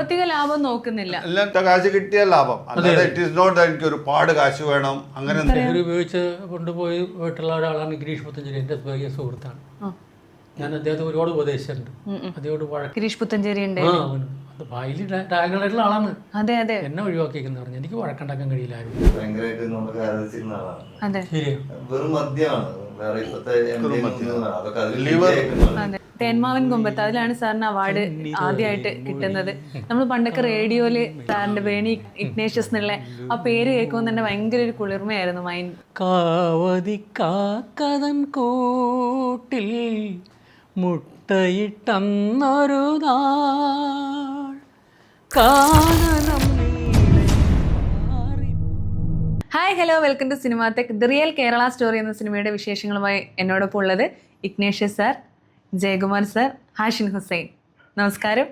സാമ്പത്തിക ലാഭം നോക്കുന്നില്ല. എല്ലാം കാശ് കിട്ടിയ ലാഭം. അല്ലാതെ ഇറ്റ് ഈസ് നോട്ട് എനിക്ക് ഒരുപാട് കാശ് വേണം അങ്ങനെ ഉപയോഗിച്ച് കൊണ്ടുപോയി വീട്ടിലുള്ള ഒരാളാണ് ഗിരീഷ് പുത്തഞ്ചേരി എന്റെ വലിയ സുഹൃത്താണ്. ഞാൻ അദ്ദേഹത്തെ ഒരുപാട് ഉപദേശിച്ചിട്ടുണ്ട്. അദ്ദേഹത്തോട് വഴക്ക് ഗിരീഷ് പുത്തഞ്ചേരി ഉണ്ട്. ആ അവന്. അത് ആളാണ്. അതെ അതെ. എന്നെ ഒഴിവാക്കിയെന്ന് പറഞ്ഞു. എനിക്ക് വഴക്കുണ്ടാക്കാൻ കഴിയില്ല ആരും ഭയങ്കരമായിട്ട് നമുക്ക് ആരാധിച്ചിരുന്ന ആളാണ്. അതെ. ശരിയാണ് വെറും മദ്യമാണ്. വേറെ അതൊക്കെ. അതെ. തേന്മാവൻ കുമ്പത്ത് അതിലാണ് സാറിന് അവാർഡ് ആദ്യമായിട്ട് കിട്ടുന്നത്. നമ്മൾ പണ്ടൊക്കെ റേഡിയോയിൽ സാറിന്റെ വേണി ഇഗ്നേഷ്യസ് എന്നുള്ള ആ പേര് കേൾക്കുമ്പോൾ തന്നെ ഭയങ്കര ഒരു കുളിർമയായിരുന്നു മൈൻഡ് കാവതി കാക്കതൻ കൂട്ടിൽ മുട്ടയിട്ടന്നൊരു കാനനം hi hello welcome to Cinematech the real Kerala story എന്ന സിനിമയുടെ വിശേഷങ്ങളുമായി എന്നോടൊപ്പം ഉള്ളത് Ignatius sir. Jayakumar sir Hashin Hussain. നമസ്കാരം.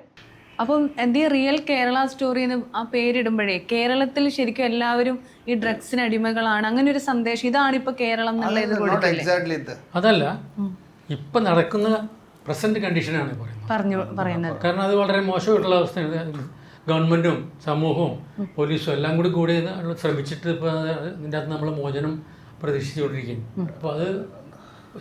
അപ്പം ദി റിയൽ കേരള സ്റ്റോറി എന്ന് ആ പേരിടുമ്പോഴേ കേരളത്തിൽ ശരിക്കും എല്ലാവരും ഈ ഡ്രഗ്സിന് അടിമകളാണ്. അങ്ങനെ ഒരു സന്ദേശം ഇതാണ് ഇപ്പൊ കേരളം എന്നുള്ള ഇത് നോട്ട് കൊടുക്കില്ലേ? എക്സാക്ട്ലി ഇത്. അതല്ല ഇപ്പൊ നടക്കുന്ന പ്രസന്റ് കണ്ടീഷനാണ് പറയുന്നത്. പറഞ്ഞു പറയുന്നത്. കാരണം അത് വളരെ മോശമായിട്ടുള്ള അവസ്ഥയാണ്. ഗവൺമെന്റും സമൂഹവും പോലീസും എല്ലാം കൂടി കൂടി ശ്രമിച്ചിട്ട് ഇപ്പൊ ഇതിന്റെ അകത്ത് നമ്മൾ മോചനം പ്രതീക്ഷിച്ചുകൊണ്ടിരിക്കുന്നു. അപ്പോൾ അത്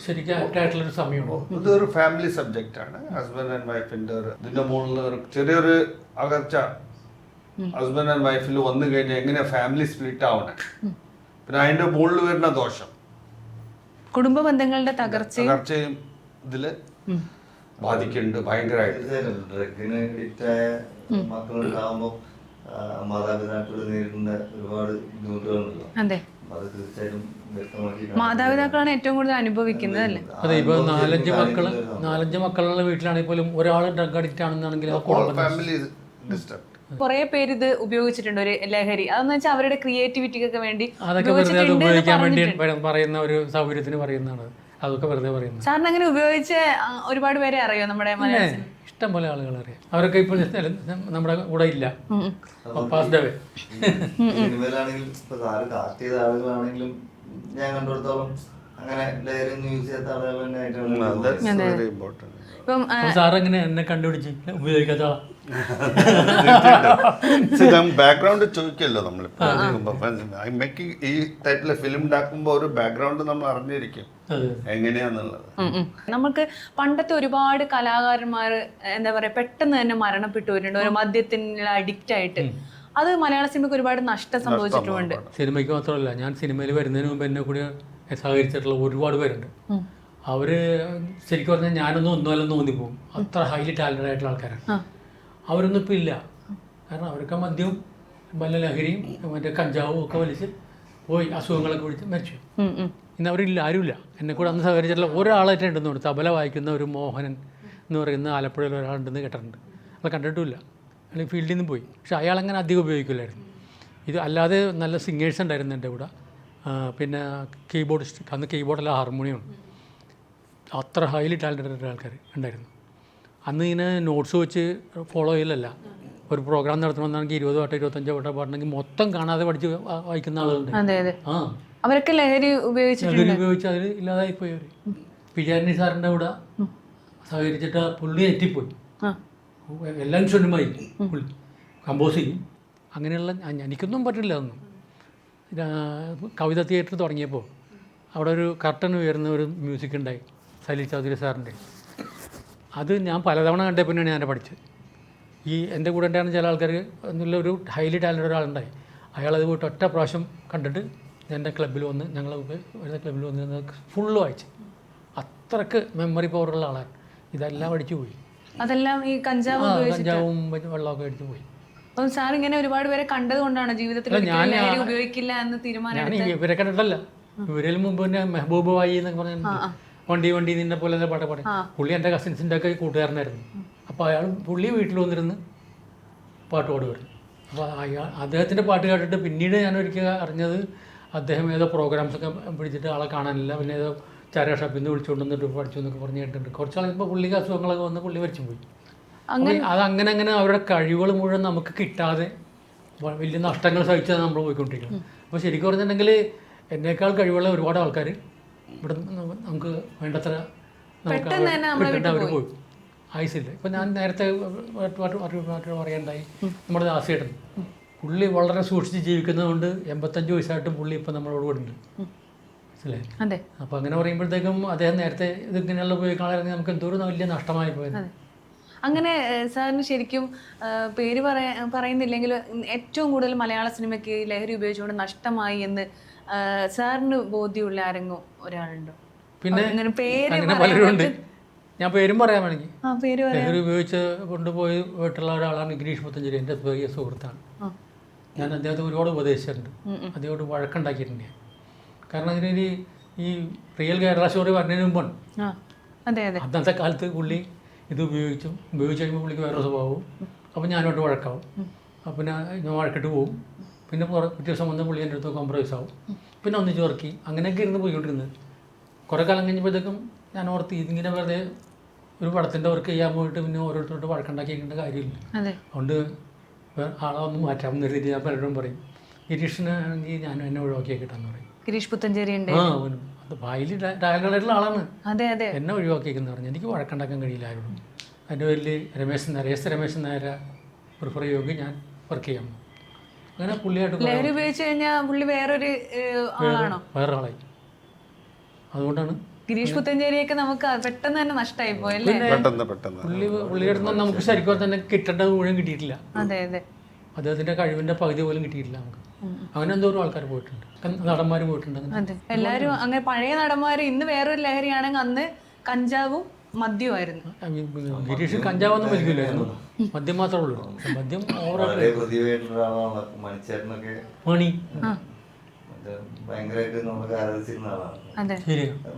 ശരിക്കും ആപ്റ്റായിട്ടുള്ളൊരു സമയമാണ് ഇതൊരു ഫാമിലി സബ്ജക്റ്റ് ആണ്. ഹസ്ബൻഡ് ആൻഡ് വൈഫിന്റെ ഒരു ഇതിന്റെ മുകളിൽ ഒരു ചെറിയൊരു അകർച്ച. ഹസ്ബൻഡ് ആൻഡ് വൈഫിൽ വന്നു കഴിഞ്ഞാൽ എങ്ങനെ ഫാമിലി സ്പ്ലിറ്റ് ആവണേ? പിന്നെ അതിന്റെ മുകളിൽ വരുന്ന ദോഷം. കുടുംബ ബന്ധങ്ങളുടെ തകർച്ചയും അകർച്ചയും ഇതിൽ ബാധിക്കുന്നുണ്ട് ഭയങ്കരമായിട്ട്. ഡ്രഗിന് അഡിക്റ്റായ മക്കളുണ്ടാകുമ്പോൾ മാതാപിതാക്കൾ നേരിടുന്ന ഒരുപാട് ബുദ്ധിമുട്ടുകളുണ്ടല്ലോ. അതെ. തീർച്ചയായിട്ടും മാതാപിതാക്കളാണ് ഏറ്റവും കൂടുതൽ അനുഭവിക്കുന്നത് അല്ലേ? അതെ ഇപ്പൊ നാലഞ്ച് മക്കൾ നാലഞ്ച് മക്കളുള്ള വീട്ടിലാണെങ്കിൽ പോലും ഒരാൾ ഡ്രഗ് അഡിക്റ്റ് ആണെന്നാണെങ്കിൽ ആ കുടുംബം ഫാമിലി ഡിസ്റ്റർബ് കുറെ പേര് ഇത് ഉപയോഗിച്ചിട്ടുണ്ട് ഒരു ലഹരി. അതെന്ന് വെച്ചാൽ അവരുടെ ക്രിയേറ്റിവിറ്റിക്കൊക്കെ വേണ്ടി അതൊക്കെ വെറുതെ അത് ഉപയോഗിക്കാൻ വേണ്ടി പറയുന്ന ഒരു സൗകര്യത്തിന് പറയുന്നതാണ്. അതൊക്കെ വെറുതെ പറയുന്നത്. സാറിന് അങ്ങനെ ഉപയോഗിച്ച ഒരുപാട് പേരെ അറിയോ നമ്മുടെ മലയാള ഇഷ്ടം പോലെ ആളുകൾ അറിയാം. അവരൊക്കെ ഇപ്പോൾ നമ്മുടെ കൂടെ ഇല്ല. പാസ്ഡ് അവേ സിനിമയിലാണെങ്കിലും ഞാൻ കണ്ടിടത്തോളം അങ്ങനെ യൂസ് ചെയ്യാത്ത ആളുകൾ തന്നെ ആയിട്ടാണ് വെരി ഇമ്പോർട്ടന്റ് ഇപ്പം സാർ എങ്ങനെ എന്നെ കണ്ടുപിടിച്ച്? ഉപയോഗിക്കാത്ത ബാക്ക്ഗ്രൗണ്ട് ചോദിക്കല്ലോ നമ്മളിപ്പോ. മേക്കിംഗ് ഈ ടൈപ്പിലെ ഫിലിം ഉണ്ടാക്കുമ്പോൾ ഒരു ബാക്ക്ഗ്രൗണ്ട് നമ്മൾ അറിഞ്ഞിരിക്കും. എങ്ങനെയാന്നുള്ളത്. നമുക്ക് പണ്ടത്തെ ഒരുപാട് കലാകാരന്മാർ എന്താ പറയാ പെട്ടെന്ന് തന്നെ മരണപ്പെട്ടു വരുന്നുണ്ട് ഒരു മദ്യത്തിന് അഡിക്റ്റ് ആയിട്ട്. അത് മലയാള സിനിമയ്ക്ക് ഒരുപാട് നഷ്ടം സംഭവിച്ചിട്ടുമുണ്ട്. സിനിമയ്ക്ക് മാത്രമല്ല ഞാൻ സിനിമയിൽ വരുന്നതിന് മുമ്പ് എന്നെ കൂടി സഹകരിച്ചിട്ടുള്ള ഒരുപാട് പേരുണ്ട്. അവർ ശരിക്കും പറഞ്ഞാൽ ഞാനൊന്നും ഒന്നുമല്ലെന്ന് തോന്നിപ്പോകും അത്ര ഹൈലി ടാലന്റഡ് ആയിട്ടുള്ള ആൾക്കാരാണ്. അവരൊന്നും ഇപ്പം ഇല്ല. കാരണം അവരൊക്കെ മദ്യവും വല്ല ലഹരിയും മറ്റേ കഞ്ചാവും ഒക്കെ വലിച്ച് പോയി അസുഖങ്ങളൊക്കെ പിടിച്ച് മരിച്ചു. ഇന്ന് അവരില്ല ആരുമില്ല. എന്നെ കൂടെ അന്ന് സഹകരിച്ചിട്ടുള്ള ഒരാളായിട്ട് ഉണ്ടെന്ന് തോന്നുന്നു. തബല വായിക്കുന്ന ഒരു മോഹനൻ എന്ന് പറയുന്ന ആലപ്പുഴയിൽ ഒരാളുണ്ടെന്ന് കേട്ടിട്ടുണ്ട്. അത് കണ്ടിട്ടുമില്ല. അയാൾ ഫീൽഡിൽ നിന്ന് പോയി. പക്ഷെ അയാൾ അങ്ങനെ അധികം ഉപയോഗിക്കില്ലായിരുന്നു. ഇത് അല്ലാതെ നല്ല സിംഗേഴ്സ് ഉണ്ടായിരുന്നു എന്റെ കൂടെ. പിന്നെ കീബോർഡിസ്റ്റ് അന്ന് കീബോർഡല്ല ഹാർമോണിയം. അത്ര ഹൈലി ടാലന്റഡ് ആൾക്കാർ ഉണ്ടായിരുന്നു. അന്ന് ഇങ്ങനെ നോട്ട്സ് വെച്ച് ഫോളോ ചെയ്യലല്ല. ഒരു പ്രോഗ്രാം നടത്തണമെന്നാണെങ്കിൽ ഇരുപത് വട്ടം ഇരുപത്തഞ്ചോ വട്ടം പാടണമെങ്കിൽ മൊത്തം കാണാതെ പഠിച്ച് വായിക്കുന്ന ആളുകളുണ്ട്. ആ. അവരൊക്കെ ലഹരി ഉപയോഗിച്ചിട്ടുണ്ട്. ലഹരി ഉപയോഗിച്ച് അതിൽ ഇല്ലാതായി പോയി അവർ പിജാരണി സാറിന്റെ കൂടെ സഹകരിച്ചിട്ട് പുള്ളി എത്തിപ്പോയി. എല്ലാം പുള്ളി കമ്പോസ് ചെയ്യും. അങ്ങനെയുള്ള എനിക്കൊന്നും പറ്റില്ല അതൊന്നും. ഇതാ- കവിത തിയേറ്റർ തുടങ്ങിയപ്പോൾ അവിടെ ഒരു കർട്ടൻ ഉയർന്ന ഒരു മ്യൂസിക് ഉണ്ടായി സലി ചൗധരി സാറിന്റെ. അത് ഞാൻ പലതവണ കണ്ടേ പിന്നെയാണ് ഞാൻ പഠിച്ചത്. ഈ എന്റെ കൂടെ ഉണ്ടായിരുന്ന ചില ആൾക്കാർ എന്നുള്ള ഒരു ഹൈലി ടാലന്റഡ് ഒരാളുണ്ടായി. അയാളത് പോയിട്ട് ഒറ്റ പ്രാവശ്യം കണ്ടിട്ട് എന്റെ ക്ലബ്ബിൽ വന്ന് ഞങ്ങൾ വരുന്ന ക്ലബ്ബിൽ വന്ന് ഫുള്ള് വായിച്ച്. അത്രയ്ക്ക് മെമ്മറി പവറുള്ള ആളാണ്. ഇതെല്ലാം അടിച്ചു പോയി അതെല്ലാം ഈ കഞ്ചാവ് ആ, ഉപയോഗിച്ചിട്ട്? കഞ്ചാവും മറ്റു വെള്ളമൊക്കെ അടിച്ചു പോയി. അപ്പം സാർ ഇങ്ങനെ ഒരുപാട് പേരെ കണ്ടത് കൊണ്ടാണ് ജീവിതത്തിൽ അല്ല, ഒരിക്കലും ലഹരി ഉപയോഗിക്കില്ല എന്ന് തീരുമാനം ഞാൻ ഇവരെ കണ്ടിട്ടല്ല. ഇവരിൽ മുമ്പ് തന്നെ മെഹബൂബ് വായി എന്നൊക്കെ പറഞ്ഞു വണ്ടി വണ്ടി നിന്നെ പോലെ പാട്ട് പാടി. പുള്ളി എന്റെ കസിൻസിന്റെ ഒക്കെ കൂട്ടുകാരനായിരുന്നു. അപ്പോൾ അയാൾ പുള്ളി വീട്ടിൽ വന്നിരുന്ന് പാട്ട് പാടുമായിരുന്നു അപ്പോൾ അയാൾ അദ്ദേഹത്തിന്റെ പാട്ട് കേട്ടിട്ട് പിന്നീട് ഞാൻ ഒരിക്കൽ അറിഞ്ഞത് അദ്ദേഹം ഏതോ പ്രോഗ്രാംസ് ഒക്കെ പിടിച്ചിട്ട് ആളെ കാണാനില്ല. പിന്നെ ഏതോ ചാര ഷാപ്പിൽ നിന്ന് വിളിച്ചുകൊണ്ട് വന്നിട്ട് പഠിച്ചു എന്നൊക്കെ പറഞ്ഞു കേട്ടിട്ടുണ്ട്. കുറച്ച് കഴിയുമ്പോൾ പുള്ളിക്ക് അസുഖങ്ങളൊക്കെ വന്ന് പുള്ളി മരിച്ചു പോയി. അങ്ങനെ അത് അങ്ങനെ അങ്ങനെ അവരുടെ കഴിവുകൾ മുഴുവൻ നമുക്ക് കിട്ടാതെ വലിയ നഷ്ടങ്ങൾ സഹിച്ചാണ് നമ്മൾ പോയിക്കൊണ്ടിരിക്കുന്നത് അപ്പോൾ ശരിക്കും പറഞ്ഞിട്ടുണ്ടെങ്കിൽ എന്നേക്കാൾ കഴിവുള്ള ഒരുപാട് ആൾക്കാർ ഇവിടെ നമുക്ക് വേണ്ടത്ര നമുക്ക് അവർ പോയി. ആയുസില്ല ഇപ്പം ഞാൻ നേരത്തെ പറയണ്ടായി നമ്മുടെ ദാസേട്ടൻ പുള്ളി വളരെ സൂക്ഷിച്ച് ജീവിക്കുന്നതുകൊണ്ട് എൺപത്തഞ്ച് വയസ്സായിട്ടും പുള്ളി ഇപ്പം നമ്മളോട് ഉണ്ട് മനസ്സിലായി അതെ. അപ്പോൾ അങ്ങനെ പറയുമ്പോഴത്തേക്കും അദ്ദേഹം നേരത്തെ ഇതിങ്ങനെയുള്ള ഉപയോഗിക്കാണെങ്കിൽ നമുക്ക് എന്തോരം വലിയ നഷ്ടമായി പോയത്. അങ്ങനെ സാറിന് ശരിക്കും പേര് പറയാ പറയുന്നില്ലെങ്കിൽ ഏറ്റവും കൂടുതൽ മലയാള സിനിമയ്ക്ക് ലഹരി ഉപയോഗിച്ചുകൊണ്ട് നഷ്ടമായി എന്ന് സാറിന് ബോധ്യമുള്ള ആരെങ്കിലും ഒരാളുണ്ടോ? പിന്നെ അങ്ങനെ പേര് അങ്ങനെ പറയാൻ പലരും ഉണ്ട് പറ്റും- ഞാൻ പേരും പറയാൻ വേണമെങ്കിൽ. ലഹരി ഉപയോഗിച്ച് കൊണ്ടുപോയി വീട്ടിലുള്ള ഒരാളാണ് ഗിരീഷ് മുത്തഞ്ചേരി എന്റെ സുഹൃത്താണ്. ഞാൻ അദ്ദേഹത്തെ ഒരുപാട് ഉപദേശിച്ചിട്ടുണ്ട്. അദ്ദേഹത്തോട് വഴക്കുണ്ടാക്കിയിട്ടുണ്ട്. ഞാൻ കാരണം ഇതിനൊരു ഈ റിയൽ കേരള സ്റ്റോറി പറഞ്ഞതിന് മുമ്പാണ് അതെ അതെ. അന്നത്തെ കാലത്ത് പുള്ളി ഇത് ഉപയോഗിച്ചു ഉപയോഗിച്ച് കഴിയുമ്പോൾ പുള്ളിക്ക് വേറെ സ്വഭാവവും. അപ്പം ഞാനോട്ട് വഴക്കാവും. പിന്നെ ഞാൻ വഴക്കിട്ട് പോവും. പിന്നെ പുറ- പിറ്റേ ദിവസം വന്ന് പുള്ളി എന്റെ അടുത്ത് കോംപ്രമൈസ് ആവും. പിന്നെ ഒന്നിച്ച് വർക്കി അങ്ങനെയൊക്കെ ഇരുന്ന് പോയിക്കൊണ്ടിരുന്നത്. കുറേ കാലം കഴിഞ്ഞപ്പോഴത്തേക്കും ഞാൻ ഓർത്ത് ഇതിങ്ങനെ വെറുതെ ഒരു പടത്തിന്റെ വർക്ക് ചെയ്യാൻ പോയിട്ട് പിന്നെ ഓരോരുത്തരോട്ട് വഴക്കുണ്ടാക്കിയേണ്ട കാര്യമില്ല. അതെ. അതുകൊണ്ട് ആളെ ഒന്ന് മാറ്റാമെന്ന രീതി ഞാൻ പലരോടും പറയും ഗിരീഷിനാണെങ്കിൽ ഞാൻ എന്നെ ഒഴിവാക്കിയേക്കിട്ടെന്ന് പറയും. ഗിരീഷ് പുത്തഞ്ചേരി ഉണ്ട്. ആ അവന്. അത് വായിൽ ഡയലോഗായിട്ടുള്ള ആളാണ്. അതെ അതെ. എന്നെ ഒഴിവാക്കിയെന്ന് പറഞ്ഞു. എനിക്ക് വഴക്കുണ്ടാക്കാൻ കഴിയില്ല ആരോടും അതിന്റെ പേരിൽ രമേശൻ നായർ എസ് രമേശൻ നായരെ പ്രിഫർ ചെയ്യുമെങ്കിൽ ഞാൻ വർക്ക് ചെയ്യാം. അങ്ങനെ പുള്ളിയായിട്ട് കുറെ ലഹരി ഉപയോഗിച്ച് കഴിഞ്ഞാൽ പുള്ളി വേറൊരു ആളാണോ? വേറൊരാളായി. അതുകൊണ്ടാണ് ഗിരീഷ് പുത്തഞ്ചേരിയൊക്കെ നമുക്ക് പെട്ടെന്ന് തന്നെ നഷ്ടമായി പോയല്ലേ പെട്ടെന്ന് പെട്ടെന്ന്. പുള്ളി പുള്ളിയുടെ നമുക്ക് ശരിക്കും തന്നെ കിട്ടേണ്ടത് മുഴുവൻ കിട്ടിയിട്ടില്ല. അതെ അതെ. അദ്ദേഹത്തിന്റെ കഴിവിന്റെ പകുതി പോലും കിട്ടിയിട്ടില്ല നമുക്ക്. അങ്ങനെ എന്തോരം ആൾക്കാർ പോയിട്ടുണ്ട് നടന്മാർ പോയിട്ടുണ്ട് എല്ലാരും അങ്ങനെ പഴയ നടന്മാര് ഇന്ന് വേറൊരു ലഹരിയാണെങ്കിൽ അന്ന് കഞ്ചാവും മദ്യമായിരുന്നു I mean, ഗിരീഷ് കഞ്ചാവൊന്നും വലിക്കില്ലായിരുന്നു മദ്യം മാത്രമേ ഉള്ളൂ. മദ്യം മണി.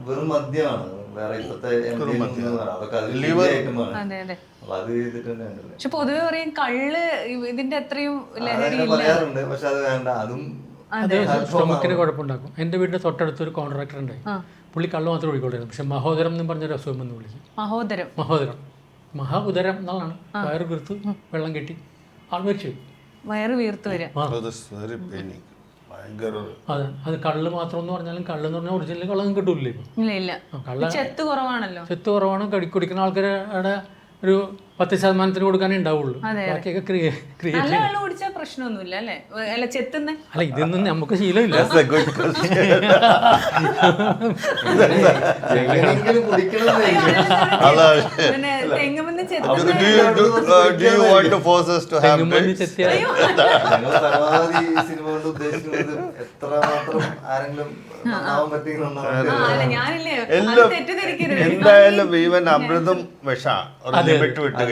വെറും മദ്യമാണ്. വേറെ വേണ്ട. അതൊക്കെ അതെ ചെയ്തിട്ട് തന്നെ ഉണ്ടല്ലേ പക്ഷെ പൊതുവെ പറയും കള്ള് ഇതിന്റെ അത്രയും ലഹരി അതങ്ങനെ പറയാറുണ്ട് പക്ഷെ അത് വേണ്ട അതും അത്. സ്റ്റൊമക്കിന് കുഴപ്പമുണ്ടാക്കും. എന്റെ വീടിന്റെ തൊട്ടടുത്തൊരു കോൺട്രാക്ടർ ഉണ്ട്. പുള്ളി കള്ള് മാത്രം ഒഴിക്കൊള്ളിരുന്നു പക്ഷെ മഹോദരം എന്ന് പറഞ്ഞൊരു അസുഖം എന്ന് വിളിക്കും മഹോദരം. മഹോദരം. മഹാ ഉദരം എന്നാണ് വയറ് വീർത്ത് വെള്ളം കെട്ടി ആൾ മരിച്ചു. വയറ് വീർത്ത് വരാം. വെരി പെയിനിങ് ഭയങ്കര അതെ അത് കള്ള് മാത്രം എന്ന് പറഞ്ഞാലും കള്ള് എന്ന് പറഞ്ഞാൽ ഒറിജിനൽ കള്ളൊന്നും കിട്ടൂലേ ഇപ്പം. ഇല്ല ഇല്ല. ആ, കള്ള ചെത്ത് കുറവാണല്ലോ. ചെത്ത് കുറവാണ്. കടി കുടിക്കുന്ന ആൾക്കാരുടെ ഒരു പത്ത് ശതമാനത്തിന് കൊടുക്കാനേ ഉണ്ടാവുള്ളൂ. ബാക്കിയൊക്കെ ക്രിയ ക്രിയ നല്ല വെള്ളം കുടിച്ചാൽ പ്രശ്നമൊന്നുമില്ല അല്ലേ? അല്ല ചെത്തുന്ന അല്ല ഇതൊന്നും നമുക്ക് ശീലമില്ല. തെങ്ങുമെന്ന് ചെത്തുന്ന ആരെങ്കിലും നന്നാവാൻ എന്തായാലും ഈവൻ അമൃതും വിഷ ഒരു ലിമിറ്റ് വിട്ട്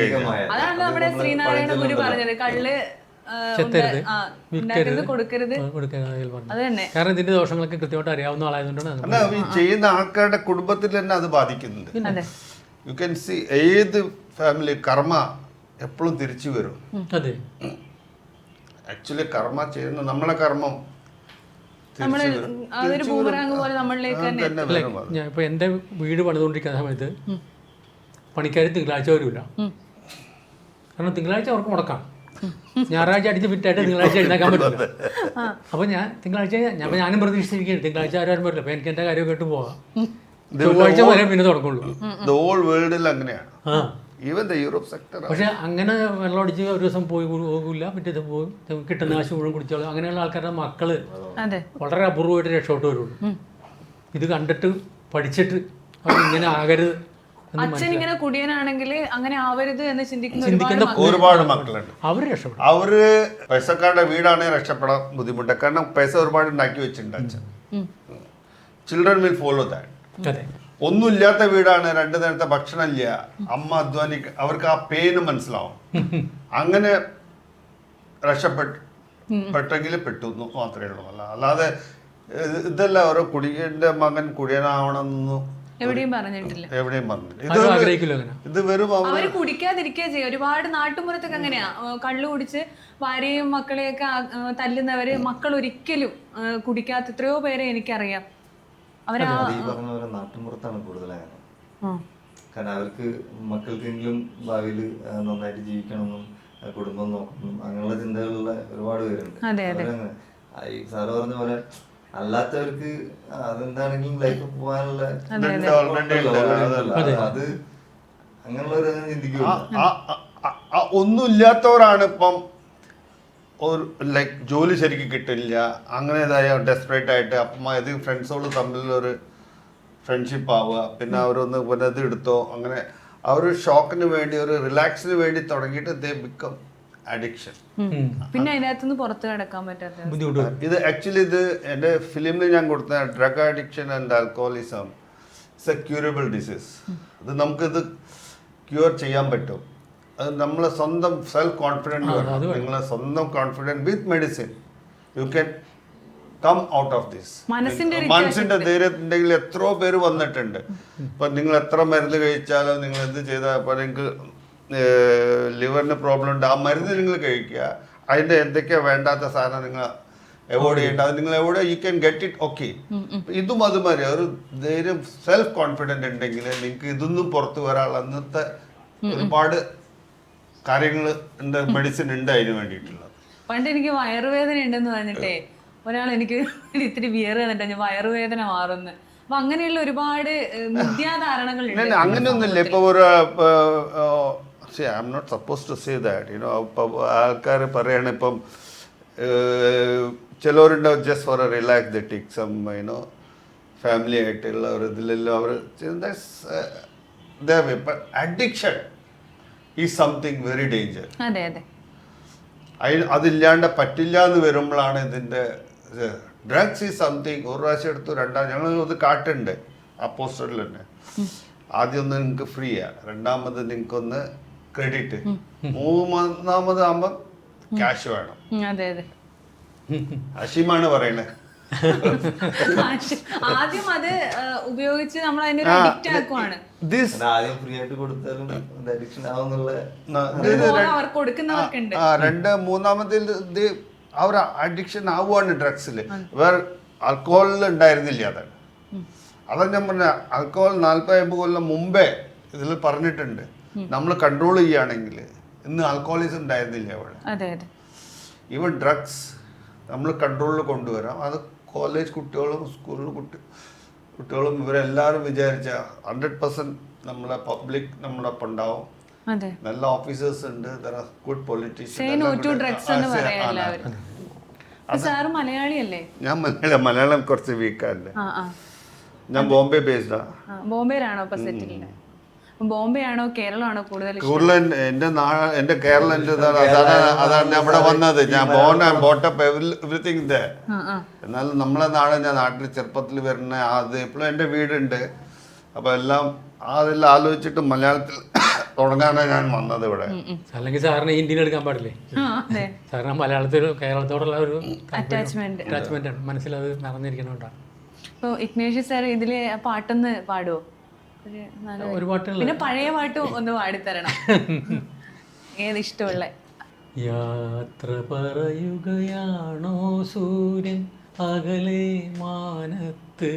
അതാണ് നമ്മുടെ ശ്രീനാരായണ ഗുരു പറഞ്ഞത്. കള്ള് ആ, ചെത്തരുത്, ഉണ്ട്- കൊടുക്കരുത്. അത് തന്നെ. കാരണം ഇതിന്റെ ദോഷങ്ങളൊക്കെ കൃത്യമായിട്ട് അറിയാവുന്ന ആളായതുകൊണ്ടാണ് അല്ല ഈ ചെയ്യുന്ന ആൾക്കാരുടെ കുടുംബത്തിൽ തന്നെ അത് ബാധിക്കുന്നുണ്ട്. അതെ. യു ക്യാൻ സി ഏത് ഫാമിലി കർമ്മ എപ്പോഴും തിരിച്ചു വരും. അതെ. ആക്ച്വലി കർമ്മ ചെയ്യുന്ന നമ്മളെ കർമ്മം അതൊരു ബൂമറാങ് പോലെ നമ്മളിലേക്ക് തന്നെ. ഞാൻ ഇപ്പൊ എന്റെ വീട് പണിതുകൊണ്ടിരിക്കുന്ന സമയത്ത് പണിക്കാർ തിങ്കളാഴ്ച വരില്ല കാരണം തിങ്കളാഴ്ച അവർക്ക് മുടക്കാം ഞായറാഴ്ച അടിച്ച് ഫിറ്റായിട്ട് തിങ്കളാഴ്ച എഴുന്നേക്കാൻ പറ്റില്ല. അപ്പൊ ഞാൻ തിങ്കളാഴ്ച ഞാൻ ഞാനും പ്രതീക്ഷിച്ചിരിക്കുകയാണ്. തിങ്കളാഴ്ച ആരും വരില്ല. അപ്പൊ എനിക്ക് എന്റെ കാര്യം കേട്ട് പോവാം. ചൊവ്വാഴ്ച വരെ പിന്നെ തുടങ്ങുള്ളൂ. അങ്ങനെയാണ്. ആ. ഈവൻ ദ യൂറോപ്പ് സെക്ടർ പക്ഷേ അങ്ങനെ വെള്ളം അടിച്ച് ഒരു ദിവസം പോയി പോകില്ല പിറ്റേ പോകും പോയി കിട്ടുന്ന കാശ് മുഴുവൻ കുടിച്ചോളും. അങ്ങനെയുള്ള ആൾക്കാരുടെ മക്കൾ അതെ. വളരെ അപൂർവമായിട്ട് രക്ഷപ്പെട്ട് വരുള്ളൂ. ഇത് കണ്ടിട്ട് പഠിച്ചിട്ട് അവർ ഇങ്ങനെ ആകരുത് അച്ഛൻ ഇങ്ങനെ കുടിയനാണെങ്കിൽ അങ്ങനെ ആവരുത് എന്ന് ചിന്തിക്കുന്ന ഒരുപാട് മക്കളുണ്ട്. അവർ രക്ഷപ്പെടും. അവർ പൈസക്കാരുടെ വീടാണെങ്കിൽ രക്ഷപ്പെടാൻ ബുദ്ധിമുട്ടാണ് കാരണം പൈസ ഒരുപാട് ഉണ്ടാക്കി വെച്ചിട്ടുണ്ട് അച്ഛൻ. ചിൽഡ്രൻ വിൽ ഫോളോ ദാറ്റ് അതെ. ഒന്നുമില്ലാത്ത വീടാണ് രണ്ടു നേരത്തെ ഭക്ഷണം ഇല്ല അമ്മ അധ്വാനി അവർക്ക് ആ പെയിന് മനസ്സിലാവും. അങ്ങനെ രക്ഷപ്പെട്ടു പെട്ടെങ്കിൽ പെട്ടു മാത്രമേ ഉള്ളൂ. അല്ല അല്ലാതെ ഇത് ഇതല്ല ഓരോ കുടിയന്റെ മകൻ കുടിയനാവണമെന്നു എവിടെയും പറഞ്ഞിട്ടില്ല. എവിടെയും പറഞ്ഞിട്ടില്ല. ഇത് ആഗ്രഹിക്കില്ല അങ്ങനെ. ഇത് വെറും അവർ അവർ കുടിക്കാതിരിക്കുക ചെയ്യും. ഒരുപാട് നാട്ടുമ്പുറത്തൊക്കെ അങ്ങനെയാ. കള്ളു കുടിച്ച് ഭാര്യയും മക്കളെയൊക്കെ തല്ലുന്നവര് മക്കൾ ഒരിക്കലും കുടിക്കാത്ത എത്രയോ പേരെ എനിക്കറിയാം. അവരാ നാട്ടിൻപുറത്താണ് കൂടുതലായത് കാരണം അവർക്ക് മക്കൾക്കെങ്കിലും ഭാവിയിൽ നന്നായിട്ട് ജീവിക്കണമെന്നും കുടുംബം നോക്കണം അങ്ങനെയുള്ള ചിന്തകളുള്ള ഒരുപാട് പേരുണ്ട്. അവരങ്ങനെ. ഈ സാറ് പറഞ്ഞ പോലെ അല്ലാത്തവർക്ക് അതെന്താണെങ്കിലും ലൈഫ് പോകാനുള്ള. അതെ. അത്. അങ്ങനെയുള്ളവർ അങ്ങനെ ചിന്തിക്കില്ല ആ- ആ- ആ- ആ ഒന്നുമില്ലാത്തവരാണ് ഇപ്പം ഒരു ലൈക്ക് ജോലി ശരിക്കും കിട്ടില്ല അങ്ങനെ ഇതായ ഡെസ്പറേറ്റ് ആയിട്ട് അപ്പം ഇത് ഫ്രണ്ട്സുകൾ തമ്മിലുള്ള ഒരു ഫ്രണ്ട്ഷിപ്പ് ആവുക പിന്നെ അവരൊന്ന് പിന്നെ ഇത് എടുത്തോ അങ്ങനെ ആ ഒരു ഷോക്കിന് വേണ്ടി ഒരു റിലാക്സിന് വേണ്ടി തുടങ്ങിയിട്ട് ദേ ബിക്കം അഡിക്ഷൻ പിന്നെ അതിനകത്തുനിന്ന് പുറത്ത് കിടക്കാൻ പറ്റാത്ത ഇത് ആക്ച്വലി ഇത് എന്റെ ഫിലിമിൽ ഞാൻ കൊടുത്ത drug addiction and alcoholism it's a curable disease ഇത് നമുക്കിത് ക്യൂർ ചെയ്യാൻ പറ്റും. അത് നമ്മളെ സ്വന്തം സെൽഫ് കോൺഫിഡന്റ് വേണം. നിങ്ങളെ സ്വന്തം confident with medicine you can come out of this മനസ്സിന്റെ ഒരു മനസ്സിന്റെ ധൈര്യം എത്രയോ പേര് വന്നിട്ടുണ്ട്. ഇപ്പൊ നിങ്ങൾ എത്ര മരുന്ന് കഴിച്ചാലോ നിങ്ങൾ എന്ത് ചെയ്താൽ ഇപ്പൊ നിങ്ങൾക്ക് ലിവറിന് പ്രോബ്ലം ഉണ്ട്. ആ മരുന്ന് നിങ്ങൾ കഴിക്കുക. അതിന്റെ എന്തൊക്കെയാ വേണ്ടാത്ത സാധനം നിങ്ങൾ അവോയ്ഡ് ചെയ്യേണ്ട. അത് നിങ്ങൾ എവിടെ you can get it okay ഇതും അതുമാതിരി ഒരു ധൈര്യം സെൽഫ് കോൺഫിഡന്റ് ഉണ്ടെങ്കിൽ നിങ്ങൾക്ക് ഇതൊന്നും പുറത്തു വരാനുള്ള അന്നത്തെ ഒരുപാട് കാര്യങ്ങൾ ഉണ്ട് മെഡിസിൻ ഉണ്ട് അതിന് വേണ്ടിയിട്ടുള്ളത്. പണ്ട് എനിക്ക് വയറുവേദന ഉണ്ടെന്ന് പറഞ്ഞിട്ടേ ഒരാൾ എനിക്ക് ഇത്തിരി ബിയർ തന്നിട്ട് ഞാൻ വയറുവേദന മാറുന്നു. അപ്പൊ അങ്ങനെയുള്ള ഒരുപാട് മിഥ്യാധാരണകൾ അങ്ങനെയൊന്നുമില്ല. ഇപ്പൊ ഒരു I'm not suppose to say that you know ഇപ്പൊ ആൾക്കാർ പറയാണ് ഇപ്പം ചിലവരുണ്ടാവും just for relax the take some you know family ആയിട്ടുള്ള ഒരു ഇതിലെല്ലാം അവർ അഡിക്ഷൻ ഈ സംതിങ് വെരി ഡേഞ്ചർ അതില്ലാണ്ട് പറ്റില്ല എന്ന് വരുമ്പോഴാണ് ഇതിന്റെ ഡ്രഗ്സ് ഈസ് സംതിങ് ഒരു പ്രാവശ്യം എടുത്തു രണ്ടാം ഞങ്ങൾ ഒന്ന് കാട്ടുണ്ട് ആ പോസ്റ്ററിൽ തന്നെ. ആദ്യം ഒന്ന് നിങ്ങൾക്ക് ഫ്രീയാ ആ രണ്ടാമത് നിങ്ങൾക്കൊന്ന് ക്രെഡിറ്റ് മൂന്നാമത് ആകുമ്പം ക്യാഷ് വേണം. അശീമാണ് അതെ അതെ. അഷിമാണ് പറയണത് ആദ്യം അത് ഉപയോഗിച്ച് നമ്മൾ അതിനൊരു അഡിക്റ്റ് ആക്കുവാണ്. ആദ്യം ഫ്രീ ആയിട്ട് കൊടുത്താലും അഡിക്ഷൻ ആവുന്നുള്ള രണ്ട് മൂന്നാമത്തെ ആ ഒരു അഡിക്ഷൻ ആവുകയാണ് ഡ്രഗ്സിൽ വേറെ ആൽക്കോഹോളിൽ ഉണ്ടായിരുന്നില്ല അതാണ് അതാണ് ഞാൻ പറഞ്ഞ ആൽക്കോഹോൾ നാൽപ്പത് അമ്പത് കൊല്ലം മുമ്പേ ഇതിൽ പറഞ്ഞിട്ടുണ്ട്. നമ്മൾ കൺട്രോൾ ചെയ്യുകയാണെങ്കിൽ ഇന്ന് ആൽക്കഹോളിസം ഉണ്ടായിരുന്നില്ല അവിടെ. ഈവൻ ഡ്രഗ്സ് നമ്മൾ കൺട്രോളിൽ കൊണ്ടുവരാം. അത് കോളേജ് കുട്ടികളും സ്കൂളിൽ കുട്ടി കുട്ടികളും ഇവരെല്ലാവരും വിചാരിച്ച ഹൺഡ്രഡ് പെർസെന്റ് നമ്മളെ പബ്ലിക് നമ്മുടെ ഒപ്പം ഉണ്ടാവും. നല്ല ഓഫീസേഴ്സ് ഉണ്ട് ഗുഡ് സേ സാറ് മലയാളിയല്ലേ? ഞാൻ മലയാളം മലയാളം കുറച്ച് ആ ഞാൻ ബോംബെ ബേസ്ഡാ ആ, ബോംബെയിലാണോ ഇപ്പൊ ബോംബെ ആണോ കേരളമാണോ കൂടുതൽ എന്റെ എന്റെ കേരളം എന്റെ അതാണ് അതാണ് ഞാൻ ഇവിടെ വന്നത്. ഞാൻ ബോൺ ആൻഡ് ബോട്ടപ്പ് എവറിത്തിങ് ഇതേ ആ ആ. എന്നാൽ നമ്മളെ നാളെ ഞാൻ നാട്ടിൽ ചെറുപ്പത്തിൽ വരുന്ന അത് ഇപ്പോഴും എന്റെ വീടുണ്ട്. അപ്പോൾ എല്ലാം അതെല്ലാം ആലോചിച്ചിട്ട് മലയാളത്തിൽ തുടങ്ങാനാണ് ഞാൻ വന്നത് ഇവിടെ. അല്ലെങ്കിൽ സാറിന് ഹിന്ദി എടുക്കാൻ പാടില്ലേ? അതെ. സാറിന് മലയാളത്തിൽ കേരളത്തോടുള്ള ഒരു അറ്റാച്ച്മെന്റ് അറ്റാച്ച്മെന്റ് ആണ്. മനസ്സിലത് നിറഞ്ഞിരിക്കണോണ്ടാണ് ഇപ്പൊ ഇഗ്നേഷ്യസ് സാർ ഇതിൽ ആ പാട്ടൊന്ന് പാടുവോ? ഒരു പാട്ട് പിന്നെ പഴയ പാട്ടും ഒന്ന് പാടിത്തരണം. ഏത് ഇഷ്ടമുള്ള? യാത്ര പറയുകയാണോ സൂര്യൻ അകലെ മാനത്ത്?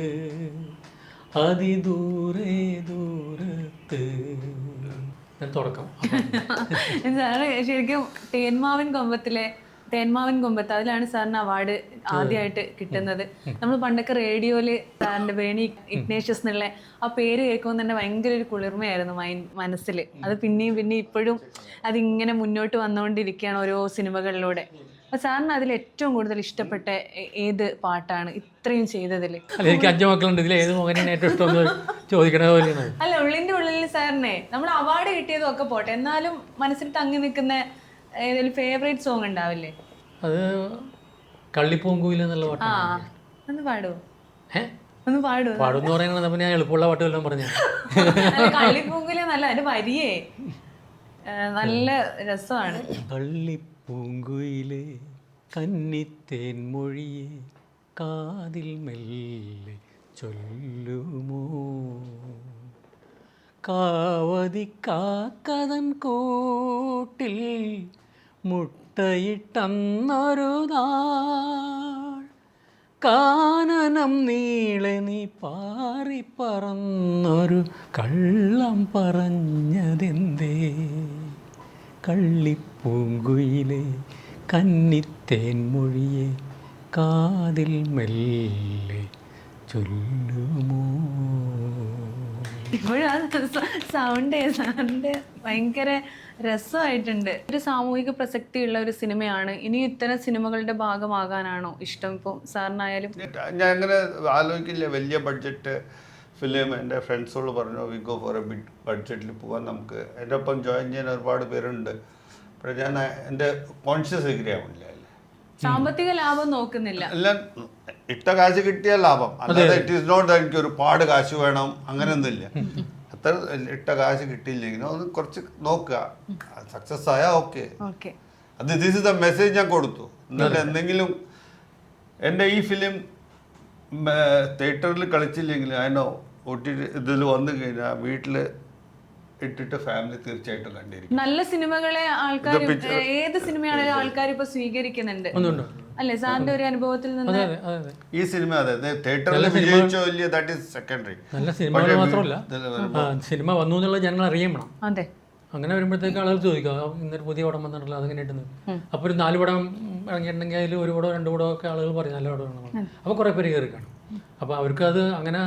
അതിദൂരെ ദൂരത്ത് തുടക്കം. സാറ് ശരിക്കും തേന്മാവൻ കൊമ്പത്തിലെ തേന്മാവൻ കൊമ്പത്ത് അതിലാണ് സാറിന് അവാർഡ് ആദ്യമായിട്ട് കിട്ടുന്നത്. നമ്മൾ പണ്ടൊക്കെ റേഡിയോയിൽ സാറിന്റെ വേണി ഇഗ്നേഷ്യസ് എന്നുള്ള ആ പേര് കേൾക്കുമ്പോൾ തന്നെ ഭയങ്കര ഒരു കുളിർമയായിരുന്നു മൈൻ മനസ്സിൽ അത് പിന്നെയും പിന്നെയും ഇപ്പോഴും അതിങ്ങനെ മുന്നോട്ട് വന്നുകൊണ്ടിരിക്കുകയാണ് ഓരോ സിനിമകളിലൂടെ. അപ്പൊ സാറിന് അതിൽ ഏറ്റവും കൂടുതൽ ഇഷ്ടപ്പെട്ട ഏത് പാട്ടാണ് ഇത്രയും ചെയ്തതിൽ എനിക്ക് അഞ്ചു മക്കളുണ്ട്. ഇതിൽ ഏത് മകനാണ് ഏറ്റവും ഇഷ്ടം ചോദിക്കണ പോലെയാണ്. അല്ല ഉള്ളിന്റെ സാറിനെ നമ്മൾ അവാർഡ് കിട്ടിയതും ഒക്കെ പോട്ടെ എന്നാലും മനസ്സിൽ തങ്ങി നിൽക്കുന്ന ഏതെങ്കിലും ഫേവറേറ്റ് സോങ് ഉണ്ടാവില്ലേ? അത് കള്ളിപ്പൂങ്കുയിൽ എന്നുള്ള ആ പാട്ടാണ്. ഒന്ന് പാടുവോ ഏ ഒന്ന് പാടുവോ പാടുമെന്ന് പറയുന്നത് അപ്പം ഞാൻ എളുപ്പമുള്ള പാട്ട് വല്ലതും പറഞ്ഞു? കള്ളിപ്പൂങ്കിലെ നല്ല അതിന്റെ വരിയേ. നല്ല രസമാണ്. കള്ളിപ്പൂങ്കുയിലെ കന്നിത്തേൻ മൊഴിയെ കാതിൽ മെല്ലെ ചൊല്ലുമോ? കാവതി കാക്കതൻ കൂട്ടിൽ മുട്ടയിട്ടന്നൊരു നാൾ കാനനം നീളെ നീ പാറി പറന്നൊരു കള്ളം പറഞ്ഞതെന്തേ? കള്ളിപ്പൂങ്കുയിലെ കന്നിത്തേൻ മൊഴിയെ കാതിൽ മെല്ലെ ചൊല്ലുമോ? ഇപ്പോഴും സൗണ്ട് സാറിന്റെ ഭയങ്കര രസമായിട്ടുണ്ട്. ഒരു സാമൂഹിക പ്രസക്തിയുള്ള ഒരു സിനിമയാണ്. ഇനി ഇത്തരം സിനിമകളുടെ ഭാഗമാകാനാണോ ഇഷ്ടം ഇപ്പോൾ സാറിനായാലും? ഞാൻ അങ്ങനെ ആലോചിക്കില്ല. വലിയ ബഡ്ജറ്റ് ഫിലിം എന്റെ ഫ്രണ്ട്സോട് പറഞ്ഞു we go for a big ബഡ്ജറ്റിൽ പോകാൻ നമുക്ക്. എന്റെ ഒപ്പം ജോയിൻ ചെയ്യാൻ ഒരുപാട് പേരുണ്ട്. പക്ഷേ ഞാൻ എന്റെ കോൺഷ്യസ് എഗ്രി സാമ്പത്തിക ലാഭം നോക്കുന്നില്ല. എല്ലാം ഇട്ട കാശ് കിട്ടിയ ലാഭം. അല്ലാതെ ഇറ്റ് ഈസ് നോട്ട് എനിക്ക് ഒരുപാട് കാശ് വേണം. അങ്ങനെ ഒന്നുമില്ല അത്ര ഇട്ട കാശ് കിട്ടിയില്ലെങ്കിലും അത് കുറച്ച് നോക്കുക. സക്സസ് ആയാൽ ഓക്കെ ഓക്കെ അത് ദിസ് ഇസ് ദ മെസ്സേജ് ഞാൻ കൊടുത്തു. എന്നിട്ട് എന്തെങ്കിലും എന്റെ ഈ ഫിലിം തിയേറ്ററിൽ കളിച്ചില്ലെങ്കിൽ അതിനോ ഒ ടി ഇതിൽ വന്നു കഴിഞ്ഞാൽ വീട്ടിൽ ഇട്ടിട്ട് ഫാമിലി തീർച്ചയായിട്ടും കണ്ടിരിക്കും. നല്ല സിനിമകളെ ആൾക്കാർ ഏത് സിനിമയാണെങ്കിലും ആൾക്കാർ ഇപ്പൊ സ്വീകരിക്കുന്നുണ്ട്. അല്ലെ അല്ലേ സാറിന്റെ ഒരു അനുഭവത്തിൽ നിന്ന്? ഈ സിനിമ അതെ തിയേറ്ററിൽ വിജയിച്ചോ ദാറ്റ് ഈസ് സെക്കൻഡറി നല്ല സിനിമകൾ മാത്രമല്ല. സിനിമ വന്നു എന്നുള്ളത് ജനങ്ങൾ അറിയണം അതെ. അങ്ങനെ വരുമ്പോഴത്തേക്ക് ആളുകൾ ചോദിക്കാം ഇന്നൊരു പുതിയ പടം വന്നിട്ടുണ്ടല്ലോ അതെങ്ങനെ ഇട്ടുന്നു അപ്പോൾ ഒരു നാല് പടം ഇറങ്ങിയിട്ടുണ്ടെങ്കിൽ അതിൽ ഒരു പടം രണ്ട് പടം ഒക്കെ ആളുകൾ പറയും നല്ല പടമാണ്. അപ്പോൾ കുറേ പേര് കയറി കാണും. അപ്പോൾ അവർക്ക് അത് അങ്ങനെ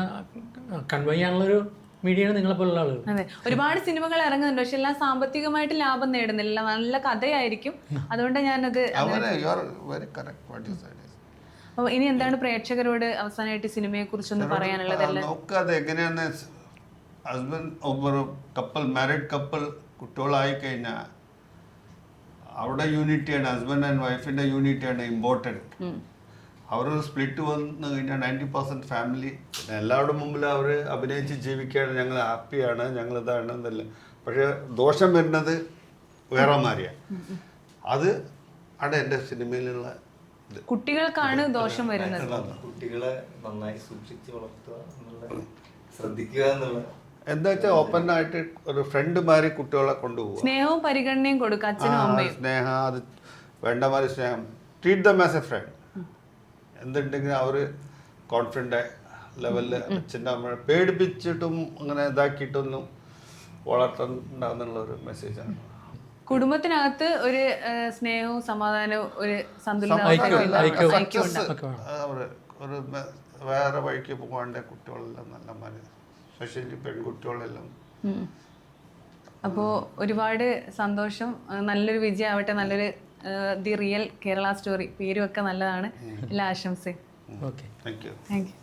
കൺവേ ചെയ്യാനുള്ളൊരു മീഡിയയാണ് നിങ്ങളെപ്പോലുള്ള ആളുകൾ. അതെ. ഒരുപാട് സിനിമകൾ ഇറങ്ങുന്നുണ്ട്. പക്ഷെ എല്ലാം സാമ്പത്തികമായിട്ട് ലാഭം നേടുന്നില്ല. നല്ല കഥയായിരിക്കും. അതുകൊണ്ട് ഞാനത് അവരെ you are very correct what you said അപ്പോൾ ഇനി എന്താണ് പ്രേക്ഷകരോട് അവസാനമായിട്ട് സിനിമയെ കുറിച്ചൊന്ന് പറയാനുള്ളത് നോക്കാതെ എങ്ങനെയാണ് ഹസ്ബൻഡ് ഒരു കപ്പിൾ മാരിഡ് കപ്പിൾ കുട്ടികളായി കഴിഞ്ഞാൽ അവിടെ യൂണിറ്റിയാണ് ഹസ്ബൻഡ് ആൻഡ് വൈഫിന്റെ യൂണിറ്റിയാണ് ഇമ്പോർട്ടന്റ് അവർ സ്പ്ലിറ്റ് വന്നു കഴിഞ്ഞാൽ നയന്റി പെർസെന്റ് ഫാമിലി എല്ലാവരുടെ മുമ്പിൽ അവർ അഭിനയിച്ച് ജീവിക്കുകയാണ്. ഞങ്ങൾ ഹാപ്പിയാണ് ഞങ്ങൾ ഇതാണ് എന്നല്ല. പക്ഷേ ദോഷം വരുന്നത് വേറെ മാറിയാണ് അത് ആണ് എന്റെ സിനിമയിലുള്ള കുട്ടികൾക്കാണ് ദോഷം വരുന്നത്. കുട്ടികളെ നന്നായി സൂക്ഷിച്ച് വളർത്തുക എന്നുള്ള ശ്രദ്ധിക്കുക എന്നുള്ള എന്താ വെച്ചാൽ ഓപ്പൺ ആയിട്ട് ഒരു ഫ്രണ്ട് മാറി കുട്ടികളെ കൊണ്ടുപോകും സ്നേഹവും പരിഗണനയും കൊടുക്കുക അച്ഛനും അമ്മയും. സ്നേഹ അത് വേണ്ട മാതിരി സ്നേഹം. Treat them as a friend എന്തുണ്ടെങ്കിലും അവർ കോൺഫിഡന്റ് ലെവലിൽ അച്ഛന്റെ അമ്മ പേടിപ്പിച്ചിട്ടും അങ്ങനെ ഇതാക്കിയിട്ടൊന്നും വളർത്തണ്ടെന്നുള്ളൊരു മെസ്സേജാണ് കുടുംബത്തിനകത്ത് ഒരു സ്നേഹവും സമാധാനവും ഒരു ഒരു വേറെ വഴിക്ക് പോകാണ്ട് കുട്ടികളെല്ലാം നല്ല മതി സ്പെഷ്യലി പെൺകുട്ടികളെല്ലാം അപ്പോ അപ്പോൾ ഒരുപാട് സന്തോഷം. നല്ലൊരു വിജയം ആവട്ടെ നല്ലൊരു ദി റിയൽ കേരള സ്റ്റോറി. പേരും ഒക്കെ നല്ലതാണ്. എല്ലാ ആശംസയും. Okay. Thank you. Thank you.